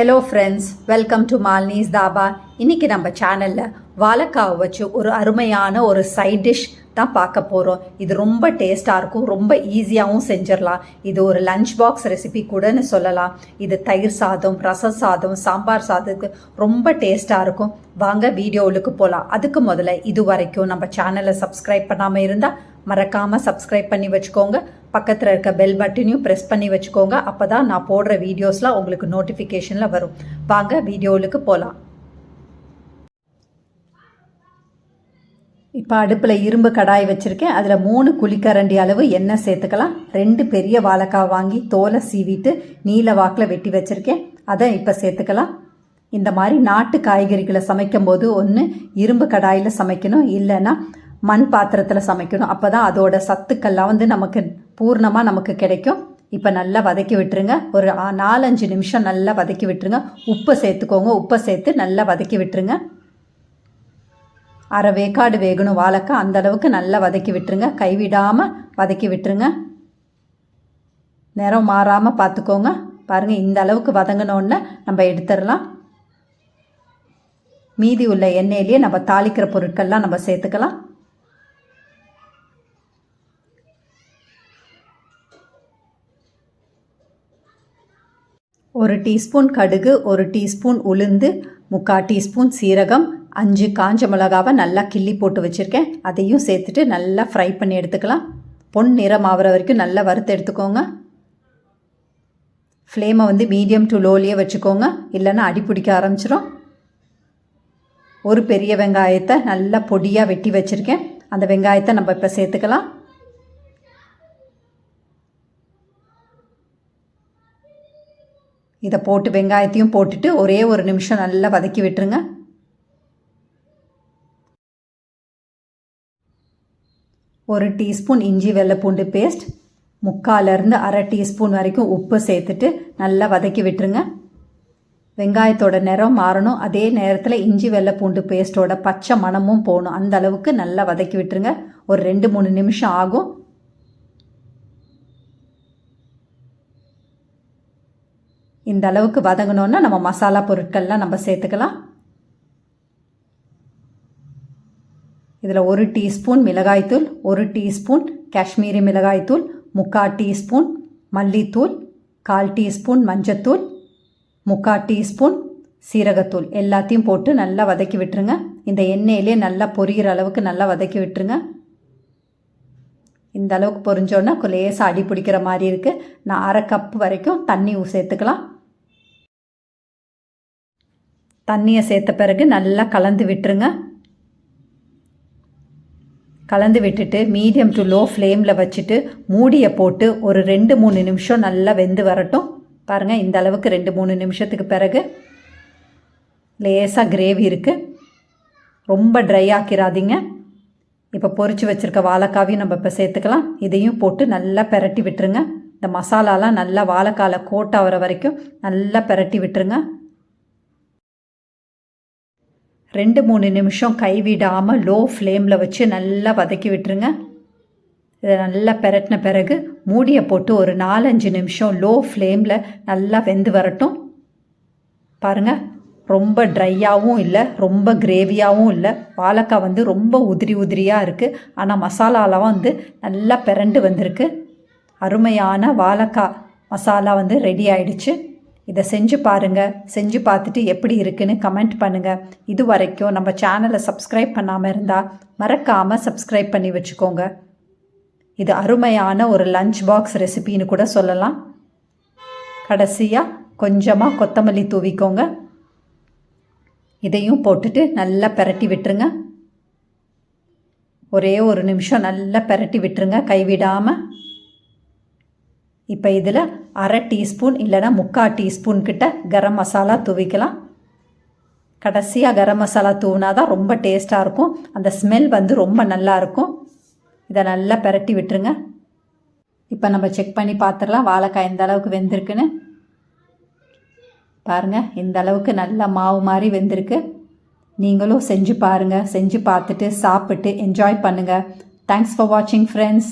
Hello friends welcome to மால்னிஸ் தாபா இன்றைக்கி நம்ம சேனலில் வாழைக்காவை வச்சு ஒரு அருமையான ஒரு சைட் டிஷ் தான் பார்க்க போகிறோம் இது ரொம்ப டேஸ்ட்டாக இருக்கும். ரொம்ப ஈஸியாகவும் செஞ்சிடலாம் இது ஒரு லஞ்ச் பாக்ஸ் ரெசிபி கூடன்னு சொல்லலாம். இது தயிர் சாதம் ரசம் சாதம் சாம்பார் சாதத்துக்கு ரொம்ப டேஸ்ட்டாக இருக்கும். வாங்க வீடியோவுக்கு போகலாம் அதுக்கு முதல்ல இது வரைக்கும் நம்ம சேனலை சப்ஸ்கிரைப் பண்ணாமல் இருந்தால் மறக்காமல் சப்ஸ்கிரைப் பண்ணி வச்சுக்கோங்க. பக்கத்தில் இருக்க பெல் பட்டனையும் ப்ரெஸ் பண்ணி வச்சுக்கோங்க. அப்போ தான் நான் போடுற வீடியோஸ்லாம் உங்களுக்கு நோட்டிஃபிகேஷனில் வரும். வாங்க வீடியோவுக்கு போகலாம் இப்போ அடுப்பில் இரும்பு கடாய் வச்சுருக்கேன். அதில் மூணு குழிக்கரண்டி அளவு எண்ணெய் சேர்த்துக்கலாம். ரெண்டு பெரிய வாழைக்காய் வாங்கி தோலை சீவிட்டு நீல வாக்கில் வெட்டி வச்சுருக்கேன். அதை இப்போ சேர்த்துக்கலாம். இந்த மாதிரி நாட்டு காய்கறிகளை சமைக்கும் போது ஒன்று இரும்பு கடாயில் சமைக்கணும். இல்லைன்னா மண் பாத்திரத்தில் சமைக்கணும். அப்போ தான் அதோட சத்துக்கள்லாம் வந்து நமக்கு பூர்ணமாக நமக்கு கிடைக்கும். இப்போ நல்லா வதக்கி விட்டுருங்க. ஒரு நாலஞ்சு நிமிஷம் நல்லா வதக்கி விட்டுருங்க. உப்பை சேர்த்துக்கோங்க. உப்பை சேர்த்து நல்லா வதக்கி விட்டுருங்க. அரை வேக்காடு வேகணும் வாழைக்காய். அந்த அளவுக்கு நல்லா வதக்கி விட்டுருங்க. கைவிடாமல் வதக்கி விட்டுருங்க. நிறம் மாறாமல் பார்த்துக்கோங்க. பாருங்கள் இந்த அளவுக்கு வதங்கினோடனே நம்ம எடுத்துடலாம். மீதி உள்ள எண்ணெயிலேயே நம்ம தாளிக்கிற பொருட்கள்லாம் நம்ம சேர்த்துக்கலாம். ஒரு டீஸ்பூன் கடுகு ஒரு டீஸ்பூன் உளுந்து முக்கால் டீஸ்பூன் சீரகம் அஞ்சு காஞ்ச மிளகாவை நல்லா கிள்ளி போட்டு வச்சுருக்கேன். அதையும் சேர்த்துட்டு நல்லா ஃப்ரை பண்ணி எடுத்துக்கலாம். பொன் நிறம் ஆகிற வரைக்கும் நல்லா வறுத்து எடுத்துக்கோங்க. ஃப்ளேமை வந்து மீடியம் டு லோலியே வச்சுக்கோங்க. இல்லைன்னா அடி பிடிக்க ஆரம்பிச்சிடும் ஒரு பெரிய வெங்காயத்தை நல்லா பொடியாக வெட்டி வச்சுருக்கேன். அந்த வெங்காயத்தை நம்ம இப்போ சேர்த்துக்கலாம். இதை போட்டு வெங்காயத்தையும் போட்டுட்டு ஒரே ஒரு நிமிஷம் நல்லா வதக்கி விட்டுருங்க. ஒரு டீஸ்பூன் இஞ்சி வெள்ளைப்பூண்டு பேஸ்ட் முக்காலேருந்து அரை டீஸ்பூன் வரைக்கும் உப்பு சேர்த்துட்டு நல்லா வதக்கி விட்டுருங்க. வெங்காயத்தோட நிறம் மாறணும். அதே நேரத்தில் இஞ்சி வெள்ளைப்பூண்டு பேஸ்ட்டோட பச்சை மணமும் போகணும். அந்த அளவுக்கு நல்லா வதக்கி விட்டுருங்க. ஒரு ரெண்டு மூணு நிமிஷம் ஆகும். இந்த அளவுக்கு வதங்கினோன்னா நம்ம மசாலா பொருட்கள்லாம் நம்ம சேர்த்துக்கலாம். இதில் ஒரு டீஸ்பூன் மிளகாய்த்தூள் ஒரு டீஸ்பூன் காஷ்மீரி மிளகாய்த்தூள் முக்கால் டீஸ்பூன் மல்லித்தூள் கால் டீஸ்பூன் மஞ்சத்தூள் முக்கால் டீஸ்பூன் சீரகத்தூள். எல்லாத்தையும் போட்டு நல்லா வதக்கி விட்டுருங்க. இந்த எண்ணெயிலே நல்லா பொரியிற அளவுக்கு நல்லா வதக்கி விட்டுருங்க. இந்த அளவுக்கு பொரிஞ்சோன்னா லேசாக அடி பிடிக்கிற மாதிரி இருக்குது நான் அரை கப் வரைக்கும் தண்ணி சேர்த்துக்கலாம். தண்ணியை சேர்த்த பிறகு நல்லா கலந்து விட்டுருங்க. கலந்து விட்டுட்டு மீடியம் டு லோ ஃப்ளேமில் வச்சுட்டு மூடியை போட்டு ஒரு ரெண்டு மூணு நிமிஷம் நல்லா வெந்து வரட்டும். பாருங்கள் இந்த அளவுக்கு ரெண்டு மூணு நிமிஷத்துக்கு பிறகு லேசாக கிரேவி இருக்குது ரொம்ப ட்ரை ஆக்கிடாதீங்க இப்போ பொறிச்சு வச்சுருக்க வாழைக்காவையும் நம்ம இப்போ சேர்த்துக்கலாம். இதையும் போட்டு நல்லா பெரட்டி விட்டுருங்க. இந்த மசாலாலாம் நல்லா வாழைக்காவில் கோட் ஆகிற வரைக்கும் நல்லா பெரட்டி விட்டுருங்க. ரெண்டு மூணு நிமிஷம் கைவிடாமல் லோ ஃப்ளேமில் வச்சு நல்லா வதக்கி விட்டுருங்க. இதை நல்லா பெரட்டின பிறகு மூடியை போட்டு ஒரு நாலஞ்சு நிமிஷம் லோ ஃப்ளேமில் நல்லா வெந்து வரட்டும். பாருங்கள் ரொம்ப ட்ரையாகவும் இல்லை ரொம்ப கிரேவியாகவும் இல்லை. வாழைக்காய் வந்து ரொம்ப உதிரி உதிரியாக இருக்குது ஆனால் மசாலாலாம் வந்து நல்லா பிறண்டு வந்திருக்கு. அருமையான வாழைக்காய் மசாலா வந்து ரெடி ஆயிடுச்சு. இதை செஞ்சு பாருங்கள் செஞ்சு பார்த்துட்டு எப்படி இருக்குன்னு கமெண்ட் பண்ணுங்கள் இது வரைக்கும் நம்ம சேனலை சப்ஸ்கிரைப் பண்ணாமல் இருந்தால் மறக்காமல் சப்ஸ்கிரைப் பண்ணி வச்சுக்கோங்க. இது அருமையான ஒரு லஞ்ச் பாக்ஸ் ரெசிபின்னு கூட சொல்லலாம். கடைசியாக கொஞ்சமாக கொத்தமல்லி தூவிக்கோங்க. இதையும் போட்டுட்டு நல்லா பெரட்டி விட்டுருங்க. ஒரே ஒரு நிமிஷம் நல்லா பெரட்டி விட்டுருங்க கைவிடாமல் இப்போ இதில் அரை டீஸ்பூன் இல்லைன்னா முக்கால் டீஸ்பூன் கிட்ட கரம் மசாலா தூவிக்கலாம். கடைசியாக கரம் மசாலா தூவினா தான் ரொம்ப டேஸ்ட்டாக இருக்கும். அந்த ஸ்மெல் வந்து ரொம்ப நல்லா இருக்கும். இதை நல்லா பெரட்டி விட்டுருங்க. இப்போ நம்ம செக் பண்ணி பார்த்துடலாம் வாழைக்காய் எந்த அளவுக்கு வெந்திருக்குன்னு. பாருங்கள் இந்த அளவுக்கு நல்லா மாவு மாதிரி வெந்திருக்கு. நீங்களும் செஞ்சு பாருங்கள் செஞ்சு பார்த்துட்டு சாப்பிட்டு என்ஜாய் பண்ணுங்கள் தேங்க்ஸ் ஃபார் வாட்சிங் ஃப்ரெண்ட்ஸ்